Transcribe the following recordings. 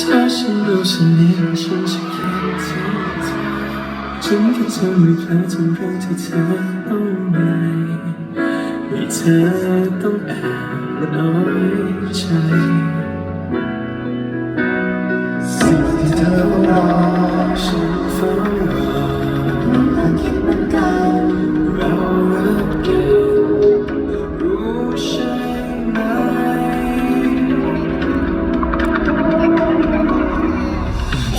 ถ้าฉันรู้ฉันนี้ว่าฉันจะคิดถึงเธอฉันก็จะไม่พลาดทุกครั้งที่เธอเอาไว้ให้เธอต้องแอบน้อยใจสิ่งที่เธอรอฉันเฝ้า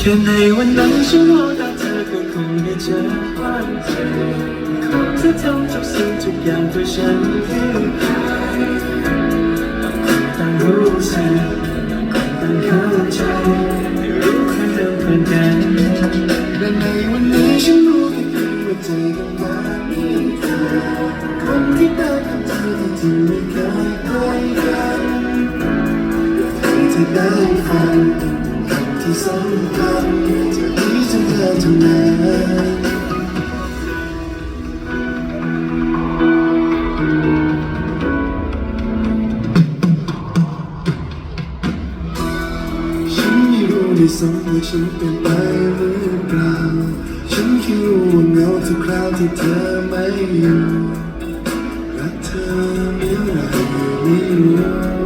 ค่ในวันนั้นฉันมองตาเธอก็คงได้เจอความจริงคนที่ทำทุกสิ่งทุกอย่างเพื่อฉันคือใครต่างรู้สึกต่างเข้าใจไม่รู้ใครเริ่มเพื่อนกันและในวันนี้ฉันรู้แค่เพียงว่าใจของมันมีเธอคนที่เดินกับเธอที่จริงไม่เคยใกล้กันให้เธอได้ฟัง ที่สำคัญจะดีจนเธอเท่านั้นฉันไม่รู้ในสมว่าฉันเป็นไปหรือเปล่า ฉันแค่รู้ว่าเหงาทุกคราวที่เธอไม่อยู่รักเธอเมื่อไหรไม่รู้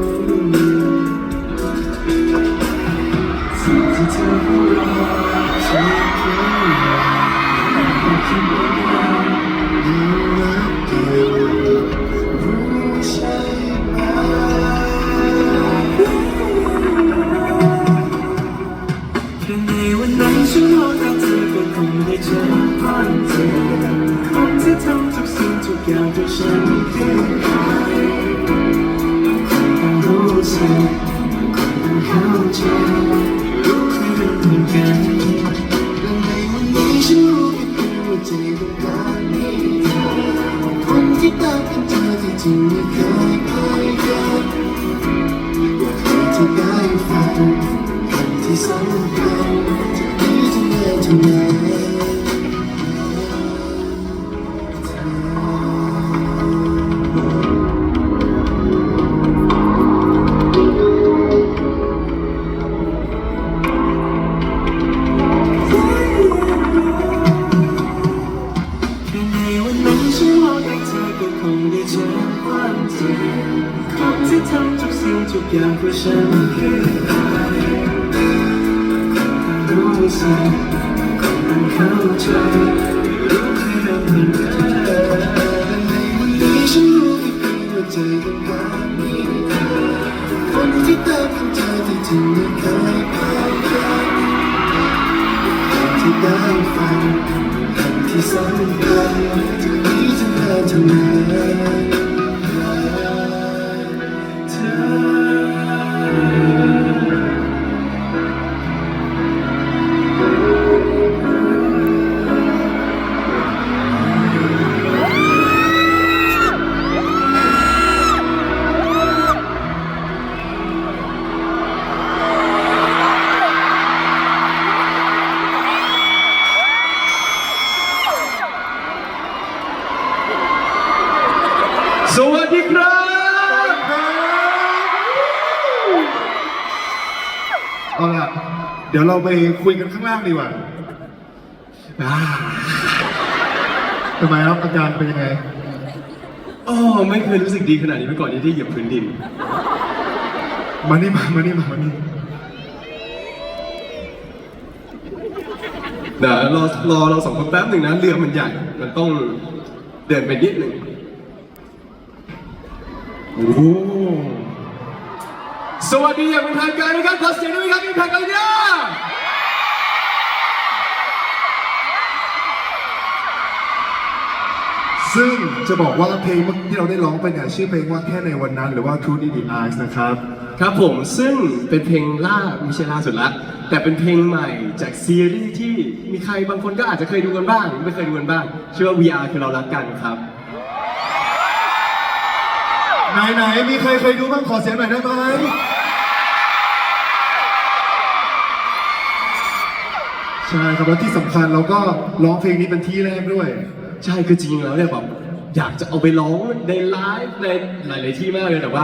คนที่ทำทุกสิ่งทุกอย่างเพื่อฉันคือใครต่างรู้สึกต่างเข้าใจไม่รู้ใครเป็นเหมือนกันและในวันนี้ฉันรู้แค่เพียงว่าใจต้องการมีเธอคนที่เติมเป็นเธอที่จริงไม่เคยใกล้กันที่ได้ฟังคำที่สำ เดี๋ยวเราไปคุยกันข้างล่างดีกว่าอ่าทำไมครับอาการเป็นยังไง อ๋อไม่เคยรู้สึกดีขนาดนี้มาก่อนที่ได้เหยียบพื้นดิน มานี่มามานี่มามานี่เดี๋ยวรอรอเราสองคนแป๊บหนึ่งนะเรือมันใหญ่ มันต้องเดินไปนิดหนึ่งโอ้ สวัสดีอย่างเป็นทางการนะครับขอเสียงด้วยครับเป็นทางการเนี่ยซึ่งจะบอกว่าเพลงเมื่อกี้ที่เราได้ร้องไปเนี่ยชื่อเพลงว่าแค่ในวันนั้น หรือว่า Truth in the Eyes นะครับครับผมซึ่งเป็นเพลงล่าไม่ใช่ล่าสุดละแต่เป็นเพลงใหม่จากซีรีส์ที่มีใครบางคนก็อาจจะเคยดูกันบ้าง ไม่เคยดูกันบ้างชื่อว่า VR คือเรารักกันครับไหนไหนๆมีใครเคยดูบ้างขอเสียงหน่อยได้ไหม ใช่ครับแล้วที่สำคัญเราก็ร้องเพลงนี้เป็นที่แรกด้วย ใช่คือจริงๆแล้วเนี่ยแบบอยากจะเอาไปร้องในไลฟ์ในหลาย ๆ ที่มากเลยแต่ว่า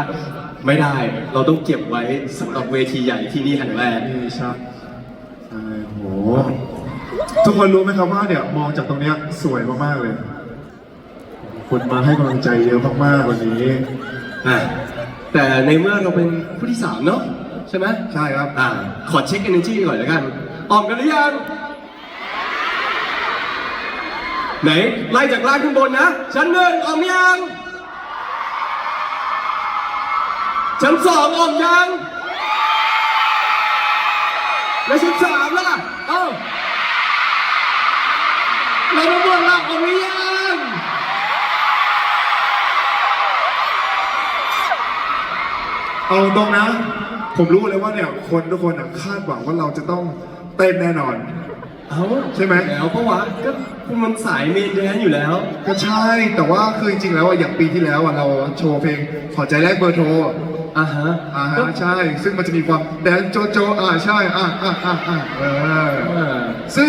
ไม่ได้เราต้องเก็บไว้สำหรับเวทีใหญ่ที่นี่แห่งแรก นี่ใช่ใช่โหทุกคนรู้ไหมครับว่าเนี่ยมองจากตรงเนี้ยสวยมากๆเลย คนมาให้กำลังใจเยอะมากๆวันนี้ อะแต่ในเมื่อเราเป็นผู้ที่สามเนาะใช่ไหมใช่ครับ อ่าขอเช็ค energy ก่อนแล้วกัน ออกกันหรือยัง ไหน ไล่จากล่างขึ้นบนนะ ชั้นหนึ่งออกยัง ชั้นสองออกยัง แล้วชั้นสามล่ะ เอ้าแล้วทั้งหมดล่ะออกหรือยังเอาตรงนะ ผมรู้เลยว่าเนี่ยคนทุกคนอะคาดหวังว่าเราจะต้อง เต้นแน่นอน เอ้าใช่ไหม แล้วเพราะว่าก็มันสายเมนแดนอยู่แล้ว ก็ใช่แต่ว่าคือจริงๆแล้วอะอย่างปีที่แล้วอะเราโชว์เพลงขอใจแรกเบอร์โทรอ่าฮะอ่าฮะใช่ ซึ่งมันจะมีความแดนโจโจอ่าใช่อ่าอ่าอ่าอ่าเอออ่า ซึ่ง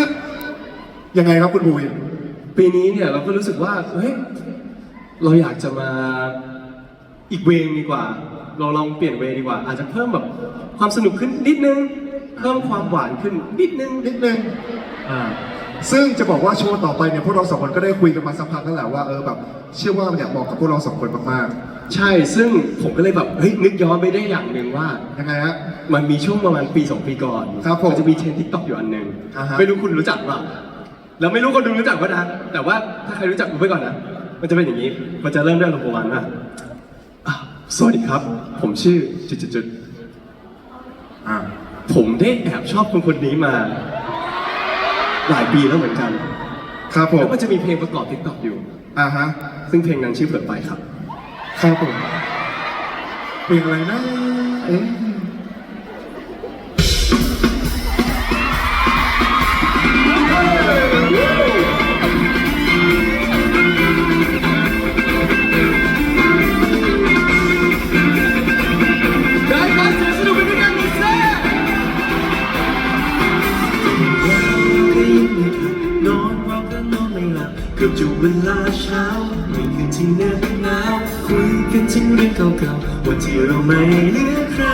ยังไงครับคุณบุย ปีนี้เนี่ยเราก็รู้สึกว่า เฮ้ย เราอยากจะมาอีกเวงดีกว่า เราลองเปลี่ยนเวดีกว่า อาจจะเพิ่มแบบความสนุกขึ้นนิดนึง เพิ่มความหวานขึ้นนิดนึงนิดนึง อ่า ซึ่งจะบอกว่าโชว์ต่อไปเนี่ยพวกเราสองคนก็ได้คุยกันมาสักพักแล้วแหละว่าเออแบบเชื่อว่าเนี่ยเหมาะกับพวกเราสองคนมากใช่ซึ่งผมก็เลยแบบเฮ้ยนึกย้อนไปได้อย่างหนึ่งว่า ๆยังไงฮะ มันมีช่วงประมาณปีสองปีก่อนครับผมนจะมีเทรนทิกตอกอยู่อันหนึ่งอ่าฮะ ไม่รู้คุณรู้จักเปล่าแล้วไม่รู้คนดูรู้จักป่ะนะแต่ว่าถ้าใครรู้จักดูไว้ก่อนนะมันจะเป็นอย่างนี้ มันจะเริ่มด้วยอารมณ์ประมาณว่าอะสวัสดีครับ ผมชื่อจุดๆอ่าๆ ผมได้แอบชอบคนคนนี้มา หลายปีแล้วเหมือนกันครับผมแล้วมันจะมีเพลงประกอบทิกตอกอยู่ อ่าฮะ ซึ่งเพลงนั้นชื่อเผื่อไปครับ ครับผมเพลงอะไรนะเอ๊ะ เวลาเช้าไม่คืนที่เนื่อยหนาวคุยกันถึงเรื่องเก่าๆวันที่เราไม่เหลือใคร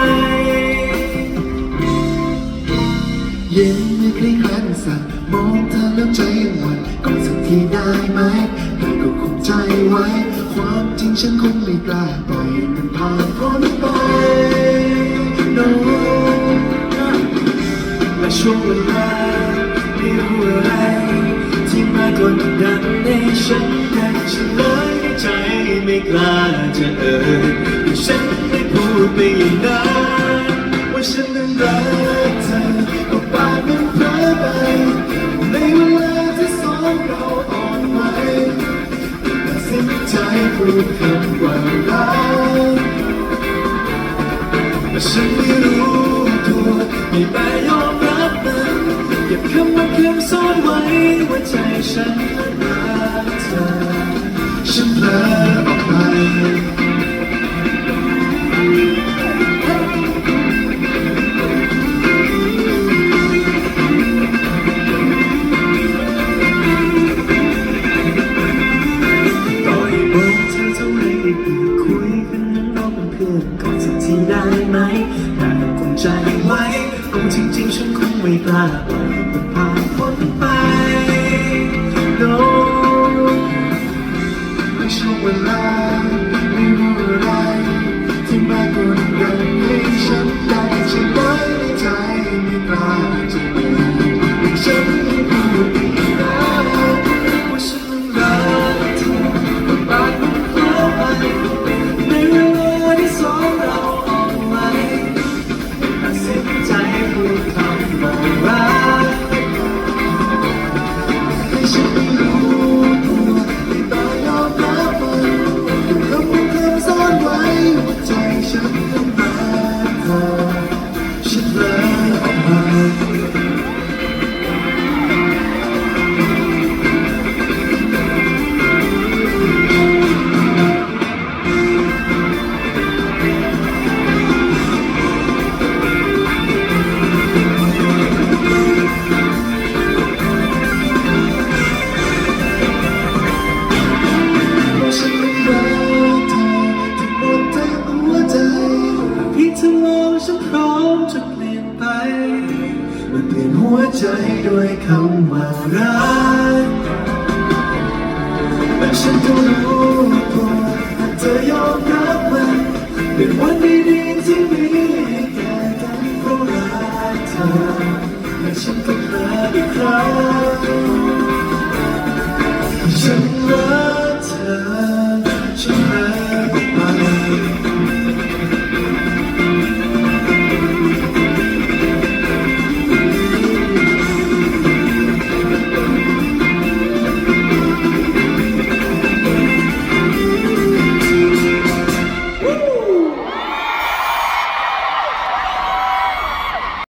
เย็นเมื่อคลี่คลายมันสั่นมองเธอแล้วใจยังหวั่นกอดสักทีได้ไหมแต่ก็คงใจไว้ ความจริงฉันคงไม่กล้าปล่อยมันผ่านพ้นไป no และช่วงเวลาไม่รู้อะไร กดดันให้ฉันนะฉันเลยใจไม่กล้าจะเอ่ยฉันไม่พูดไปอย่างนั้นว่าฉันนั้นรักเธอก็ปากมันเพ้อไปในเวลาที่สองเราอ่อนไหวตัดสินใจพูดคำ ไม่กล้าปล่อยมันผ่าน ฉันก็รู้ว่าเธอยอม